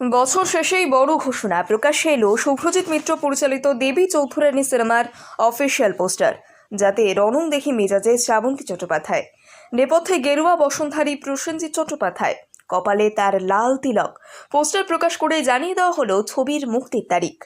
বছর শেষেই বড় ঘোষণা প্রকাশ্যে এলো শুভ্রজিৎ মিত্র পরিচালিত দেবী চৌধুরানী সিনেমার অফিসিয়াল পোস্টার, যাতে রণং দেখি মেজাজে শ্রাবন্তী চট্টোপাধ্যায়। নেপথ্যে গেরুয়া বসন্ধারী প্রসেনজিৎ চট্টোপাধ্যায়। কপালে তার লাল তিলক। পোস্টার প্রকাশ করে জানিয়ে দেওয়া হলো ছবির মুক্তির তারিখ।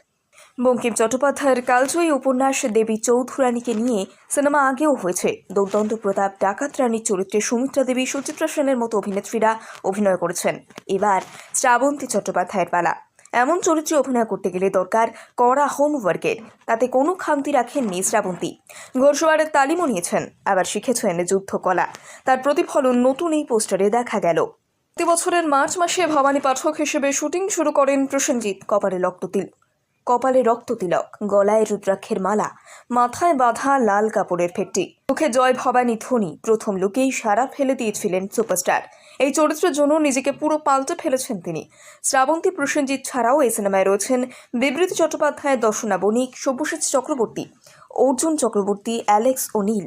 বঙ্কিম চট্টোপাধ্যায়ের কালজয়ী উপন্যাস দেবী চৌধুরানীকে নিয়ে সিনেমা আগেও হয়েছে। দুর্দান্ত প্রতাপ ডাকাত রানীর চরিত্রে সুমিত্রা দেবী, সুচিত্রা সেনের মতো অভিনেত্রীরা অভিনয় করেছেন। এবার শ্রাবন্তী চট্টোপাধ্যায়ের পালা। এমন চরিত্রে অভিনয় করতে গেলে দরকার কড়া হোমওয়ার্কের তাতে কোনো খামতি রাখেননি শ্রাবন্তী। ঘোষওয়ারের তালিমও নিয়েছেন, আবার শিখেছেন যুদ্ধকলা। তার প্রতিফলন নতুন এই পোস্টারে দেখা গেল। প্রতি বছরের মার্চ মাসে ভবানী পাঠক হিসেবে শুটিং শুরু করেন প্রসেনজিৎ, কপালে রক্ততিল কপালে রক্ত তিলক, গলায় রুদ্রাক্ষের মালা, মাথায় বাঁধা লাল কাপড়ের ফেটটি। মুখে জয় ভবানী ধ্বনি, প্রথম লুকেই সারা ফেলে দিয়েছিলেন সুপারস্টার। এই চরিত্রের জন্য নিজেকে পুরো পাল্টে ফেলেছেন তিনি। শ্রাবন্তী প্রসেনজিৎ ছাড়াও এই সিনেমায় রয়েছেন বিবৃতি চট্টোপাধ্যায়, দর্শনা বণিক, সব্যসাচী চক্রবর্তী, অর্জুন চক্রবর্তী, অ্যালেক্স ও নীল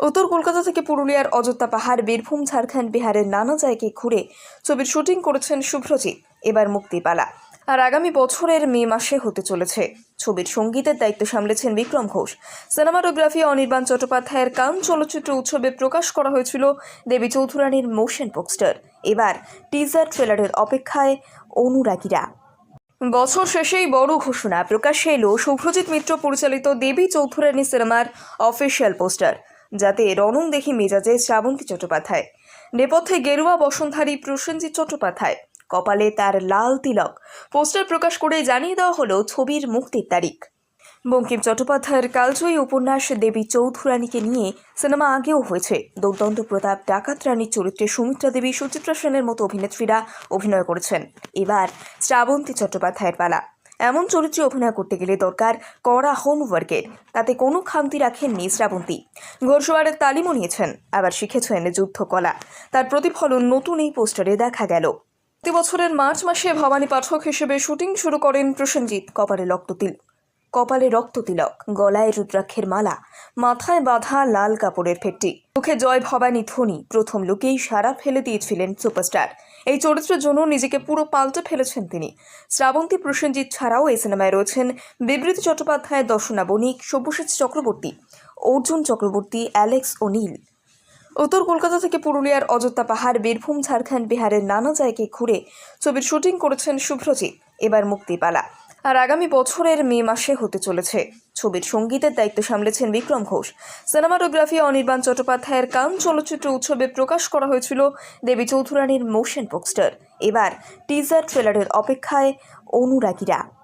উত্তর কলকাতা থেকে পুরুলিয়ার অযোধ্যা পাহাড়, বীরভূম, ঝাড়খণ্ড বিহারের নানা জায়গায় ঘুরে ছবির শুটিং করেছেন শুভ্রজিৎ। এবার মুক্তিপালা আর আগামী বছরের মে মাসে হতে চলেছে। ছবির সঙ্গীতের দায়িত্ব সামলেছেন বিক্রম ঘোষ। সিনেমাটোগ্রাফি অনির্বাণ চট্টোপাধ্যায়ের কান চলচ্চিত্র উৎসবে প্রকাশ করা হয়েছিল দেবী চৌধুরানীর মোশন পোস্টার। এবার টিজার ট্রেলারের অপেক্ষায় অনুরাগীরা। বছর শেষেই বড় ঘোষণা প্রকাশ্যে এলো শুভ্রজিৎ মিত্র পরিচালিত দেবী চৌধুরানী সিনেমার অফিসিয়াল পোস্টার, যাতে রণং দেখি মেজাজে শ্রাবন্তী চট্টোপাধ্যায়। নেপথ্যে গেরুয়া বসন্ধারী প্রসেনজিৎ চট্টোপাধ্যায়। কপালে তার লাল তিলক। পোস্টার প্রকাশ করে জানিয়ে দেওয়া হলো ছবির মুক্তির তারিখ। বঙ্কিম চট্টোপাধ্যায়ের কালজয়ী উপন্যাস দেবী চৌধুরানীকে নিয়ে সিনেমা আগেও হয়েছে। দুর্দন্ত প্রতাপ ডাকাত রানীর চরিত্রে সুমিত্রা দেবী, সুচিত্রা সেনের মতো অভিনেত্রীরা অভিনয় করেছেন। এবার শ্রাবন্তী চট্টোপাধ্যায়ের পালা। এমন চরিত্রে অভিনয় করতে গেলে দরকার কড়া হোমওয়ার্কের তাতে কোনো খামতি রাখেননি শ্রাবন্তী। ঘোষওয়ারের তালিমও নিয়েছেন। আবার শিখেছেন যুদ্ধকলা। তার প্রতিফলন নতুন এই পোস্টারে দেখা গেল। প্রতি বছরের মার্চ মাসে ভবানী পাঠক হিসেবে শুটিং শুরু করেন প্রসেনজিৎ কপালে রক্ত রক্ততিল কপালে রক্ত তিলক, গলায় রুদ্রাক্ষের মালা, মাথায় বাঁধা লাল কাপড়ের ফেটটি। মুখে জয় ভবানী ধ্বনি, প্রথম লুকেই সারা ফেলে দিয়েছিলেন সুপারস্টার। এই চরিত্রের জন্য নিজেকে পুরো পাল্টে ফেলেছেন তিনি। শ্রাবন্তী প্রসেনজিৎ ছাড়াও এই সিনেমায় রয়েছেন বিবৃতি চট্টোপাধ্যায়, দর্শনা বণিক, সব্যসাচী চক্রবর্তী, অর্জুন চক্রবর্তী, অ্যালেক্স ও নীল উত্তর কলকাতা থেকে পুরুলিয়ার অযোধ্যা পাহাড়, বীরভূম, ঝাড়খণ্ড, বিহারের নানা জায়গায় ঘুরে ছবির শুটিং করেছেন শুভ্রজিৎ। এবার মুক্তিপালা। আর আগামী বছরের মে মাসে হতে চলেছে। ছবির সঙ্গীতের দায়িত্ব সামলেছেন বিক্রম ঘোষ। সিনেমাটোগ্রাফি অনির্বাণ চট্টোপাধ্যায়ের কান চলচ্চিত্র উৎসবে প্রকাশ করা হয়েছিল দেবী চৌধুরানীর মোশন পোস্টার। এবার টিজার ট্রেলারের অপেক্ষায় অনুরাগীরা।